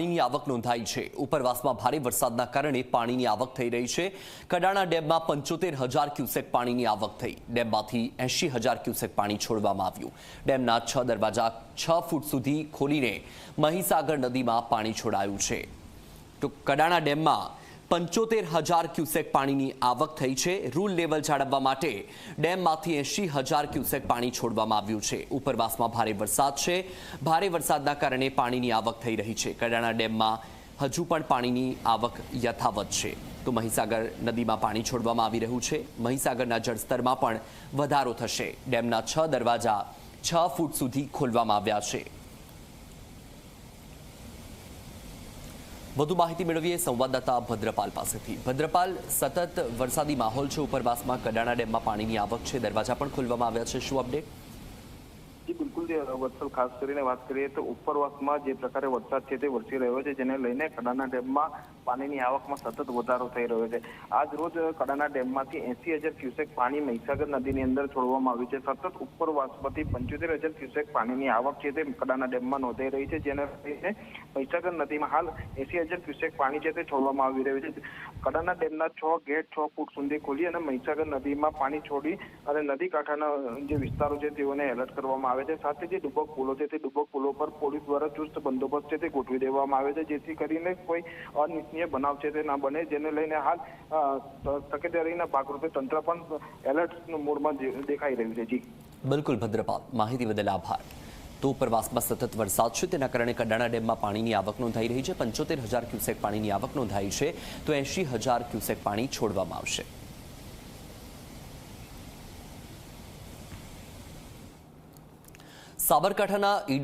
પાણીની આવક નોંધાઈ છે. ઉપરવાસમાં ભારે વરસાદના કારણે પાણીની આવક થઈ રહી છે. કડાણા ડેમમાં પંચોતેર હજાર ક્યુસેક પાણીની આવક થઈ. ડેમમાંથી એંશી હજાર ક્યુસેક પાણી છોડવામાં આવ્યું. ડેમના છ દરવાજા છ ફૂટ સુધી ખોલીને મહીસાગર નદીમાં પાણી છોડાયું છે. તો કડાણા ડેમમાં પંચોતેર હજાર ક્યુસેક પાણીની આવક થઈ છે. રૂલ લેવલ જાળવવા માટે ડેમમાંથી એંશી હજાર ક્યુસેક પાણી છોડવામાં આવ્યું છે. ઉપરવાસમાં ભારે વરસાદ છે. ભારે વરસાદના કારણે પાણીની આવક થઈ રહી છે. કડાણા ડેમમાં હજુ પણ પાણીની આવક યથાવત છે. તો મહીસાગર નદીમાં પાણી છોડવામાં આવી રહ્યું છે. મહીસાગરના જળસ્તરમાં પણ વધારો થશે. ડેમના છ દરવાજા છ ફૂટ સુધી ખોલવામાં આવ્યા છે. વધુ માહિતી મેળવીએ સંવાદદાતા ભદ્રપાલ પાસેથી. ભદ્રપાલ, સતત વરસાદી માહોલ છે ઉપરવાસમાં. કડાણા ડેમમાં પાણીની આવક છે. દરવાજા પણ ખોલવામાં આવ્યા છે. શું અપડેટ જી, બિલકુલ જે વત્સલ ખાસ કરીને વાત કરીએ તો ઉપરવાસમાં જે પ્રકારે વરસાદ છે તે વરસી રહ્યો છે, જેને લઈને કડાના ડેમમાં પાણીની આવકમાં સતત વધારો થઈ રહ્યો છે. આજ રોજ કડાના ડેમમાંથી એસી હજાર ક્યુસેક પાણી મહીસાગર નદીની અંદર છોડવામાં આવ્યું છે. સતત ઉપરવાસમાંથી પંચોતેર હજાર ક્યુસેક પાણીની આવક છે તે કડાના ડેમમાં નોંધાઈ રહી છે, જેને લઈને મહીસાગર નદીમાં હાલ એસી હજાર ક્યુસેક પાણી છે તે છોડવામાં આવી રહ્યું છે. કડાના ડેમના છ ગેટ છ ફૂટ સુધી ખોલી અને મહીસાગર નદીમાં પાણી છોડી અને નદી કાંઠાના જે વિસ્તારો છે તેઓને એલર્ટ કરવામાં આવે છે. સાથે જે ડુબક પુલો છે, તે ડુબક પુલો પર પોલીસ દ્વારા ચુસ્ત બંદોબસ્ત છે, તે ગોઠવી દેવામાં આવે છે, જેથી કરીને કોઈ અનિચ્છનીય બનાવ છે, તે ના બને. જેને લઈને હાલ તકેદારીના ભાગરૂપે તંત્ર પણ એલર્ટ મોડમાં દેખાઈ રહ્યું છે. જી. બિલકુલ, ભદ્રપાલ. માહિતી બદલ આભાર. તો ઉપરવાસમાં સતત વરસાદ છે, તેના કારણે કડાણા ડેમમાં પાણીની આવક નોંધાઈ રહી છે. પંચોતેર હજાર ક્યુસેક પાણીની આવક નોંધાઈ છે, તો એંશી હજાર ક્યુસેક પાણી છોડવામાં આવશે. સાબરકાંઠાના ઈડર